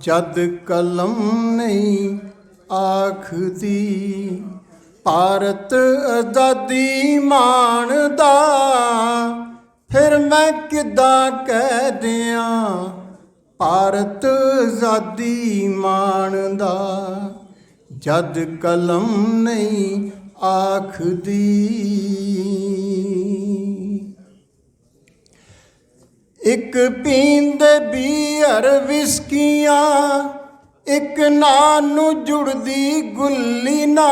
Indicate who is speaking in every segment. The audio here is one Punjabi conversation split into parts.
Speaker 1: ਜਦ ਕਲਮ ਨਹੀਂ ਆਖਦੀ, ਭਾਰਤ ਆਜ਼ਾਦੀ ਮਾਣਦਾ, ਫਿਰ ਮੈਂ ਕਿੱਦਾਂ ਕਹਿ ਦਿਆਂ, ਭਾਰਤ ਆਜ਼ਾਦੀ ਮਾਣਦਾ? ਜਦ ਕਲਮ ਨਹੀਂ ਆਖਦੀ। ਇੱਕ ਪੀਂਦੇ ਬੀਅਰ ਵਿਸਕੀਆਂ, ਇੱਕ ਨਾਂ ਨੂੰ ਜੁੜਦੀ ਗੁੱਲੀ ਨਾ।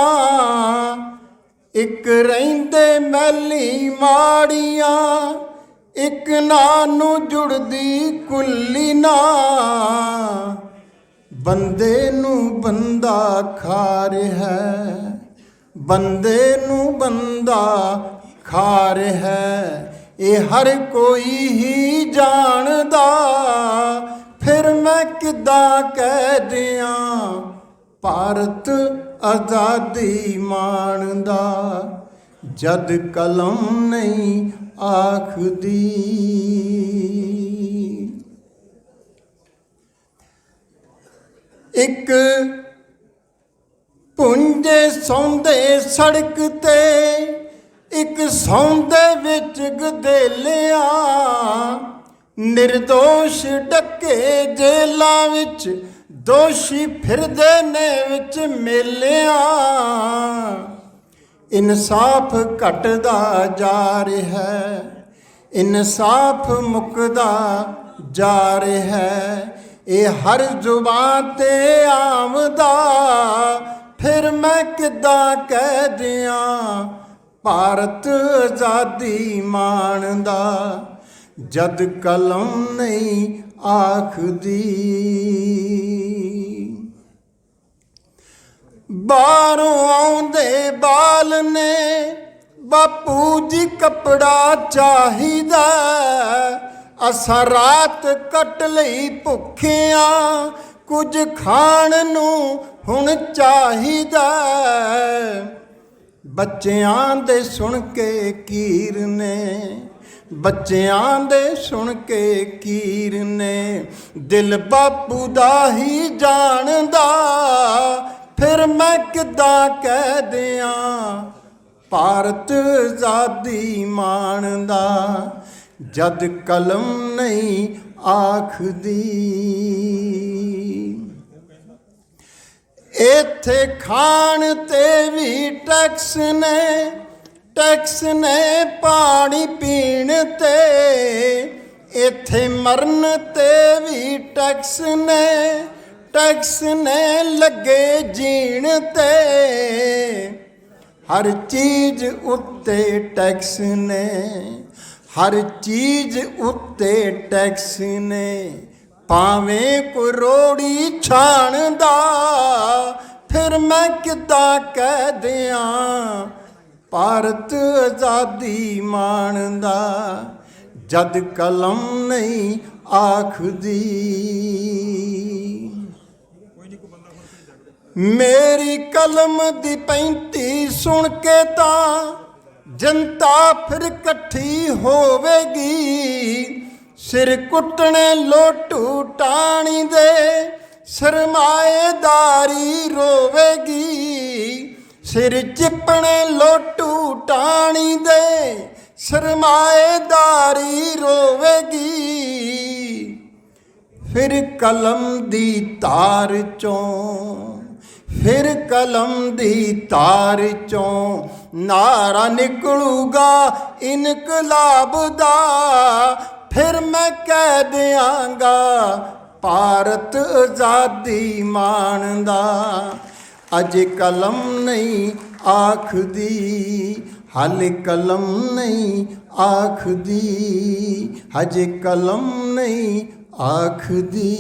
Speaker 1: ਇੱਕ ਰਹਿੰਦੇ ਮੈਲੀ ਮਾੜੀਆਂ, ਇੱਕ ਨਾਂ ਨੂੰ ਜੁੜਦੀ ਕੁੱਲੀ ਨਾ। ਬੰਦੇ ਨੂੰ ਬੰਦਾ ਖਾਰ ਹੈ, ਬੰਦੇ ਨੂੰ ਬੰਦਾ ਖਾਰ ਹੈ। ਇਹ ਹਰ ਕੋਈ ਹੀ ਜਾਣਦਾ। ਫਿਰ ਮੈਂ ਕਿੱਦਾਂ ਕਹਿ ਦਿਆਂ? ਭਾਰਤ ਆਜ਼ਾਦੀ ਮਾਣਦਾ। ਜਦ ਕਲਮ ਨਹੀਂ ਆਖਦੀ। ਇੱਕ ਪੁੰਜੇ ਸੌਂਦੇ ਸੜਕ ਤੇ ਇੱਕ ਸੌਂਦੇ ਵਿੱਚ ਗਦੇਲਿਆ, ਨਿਰਦੋਸ਼ ਡੱਕੇ ਜੇਲਾਂ ਵਿੱਚ, ਦੋਸ਼ੀ ਫਿਰਦੇ ਨੇ ਵਿੱਚ ਮੇਲਿਆਂ। ਇਨਸਾਫ ਘਟਦਾ ਜਾ ਰਿਹਾ ਇਨਸਾਫ ਮੁਕਦਾ ਜਾ ਰਿਹਾ ਇਹ ਹਰ ਜ਼ੁਬਾਨ ਤੇ ਆਮਦਾ ਫਿਰ ਮੈਂ ਕਿੱਦਾਂ ਕਹਿ ਦਿਆਂ? ਭਾਰਤ ਆਜ਼ਾਦੀ ਮਾਣ ਦਾ ਜਦ ਕਲਮ ਨਹੀਂ ਆਖਦੀ। ਬਾਹਰੋਂ ਆਉਂਦੇ ਬਾਲ ਨੇ ਬਾਪੂ ਜੀ ਕਪੜਾ ਚਾਹੀਦਾ। ਅਸਾਂ ਰਾਤ ਕੱਟ ਲਈ ਭੁੱਖਿਆਂ, ਕੁਝ ਖਾਣ ਨੂੰ ਹੁਣ ਚਾਹੀਦਾ। ਬੱਚਿਆਂ ਦੇ ਸੁਣ ਕੇ ਕੀਰ ਨੇ, ਬੱਚਿਆਂ ਦੇ ਸੁਣ ਕੇ ਕੀਰ ਨੇ, ਦਿਲ ਬਾਪੂ ਦਾ ਹੀ ਜਾਣਦਾ, ਫਿਰ ਮੈਂ ਕਿੱਦਾਂ ਕਹਿ ਦਿਆਂ? ਭਾਰਤ ਆਜ਼ਾਦੀ ਮਾਣਦਾ, ਜਦ ਕਲਮ ਨਹੀਂ ਆਖਦੀ। ਇੱਥੇ ਖਾਣ ਤੇ ਵੀ ਟੈਕਸ ਨੇ ਟੈਕਸ ਨੇ ਪਾਣੀ ਪੀਣ ਤੇ। ਇੱਥੇ ਮਰਨ ਤੇ ਵੀ ਟੈਕਸ ਨੇ ਟੈਕਸ ਨੇ ਲੱਗੇ ਜੀਣ ਤੇ। ਹਰ ਚੀਜ਼ ਉੱਤੇ ਟੈਕਸ ਨੇ, ਹਰ ਚੀਜ਼ ਉੱਤੇ ਟੈਕਸ ਨੇ। ਭਾਵੇਂ ਕੋਈ ਰੋੜੀ ਛਾਣਦਾ ਮੈਂ ਕਿੱਦਾਂ ਕਹਿ ਦਿਆਂ? ਭਾਰਤ ਆਜ਼ਾਦੀ ਮਾਣਦਾ, ਜਦ ਕਲਮ ਨਹੀਂ ਆਖਦੀ। ਮੇਰੀ ਕਲਮ ਦੀ ਪੈਂਤੀ ਸੁਣ ਕੇ ਤਾਂ ਜਨਤਾ ਫਿਰ ਇਕੱਠੀ ਹੋਵੇਗੀ। ਸਿਰ ਕੁੱਟਣੇ ਲੋਟੂ ਟਾਣੀ ਦੇ ਸਰਮਾਏਦਾਰੀ ਰੋਵੇਗੀ। ਸਿਰ ਚਿਪਣੇ ਲੋਟੂ ਟਾਣੀ ਦੇ। ਸਰਮਾਏਦਾਰੀ ਰੋਵੇਗੀ। ਫਿਰ ਕਲਮ ਦੀ ਤਾਰ ਚੋਂ, ਫਿਰ ਕਲਮ ਦੀ ਤਾਰ ਚੋਂ ਨਾਰਾ ਨਿਕਲੂਗਾ ਇਨਕਲਾਬ ਦਾ। ਫਿਰ ਮੈਂ ਕਹਿ ਦਿਆਂਗਾ ਭਾਰਤ ਆਜ਼ਾਦੀ ਮਾਣਦਾ। ਅਜ ਕਲਮ ਨਹੀਂ ਆਖਦੀ, ਹਾਲੇ ਕਲਮ ਨਹੀਂ ਆਖਦੀ, ਹਜੇ ਕਲਮ ਨਹੀਂ ਆਖਦੀ।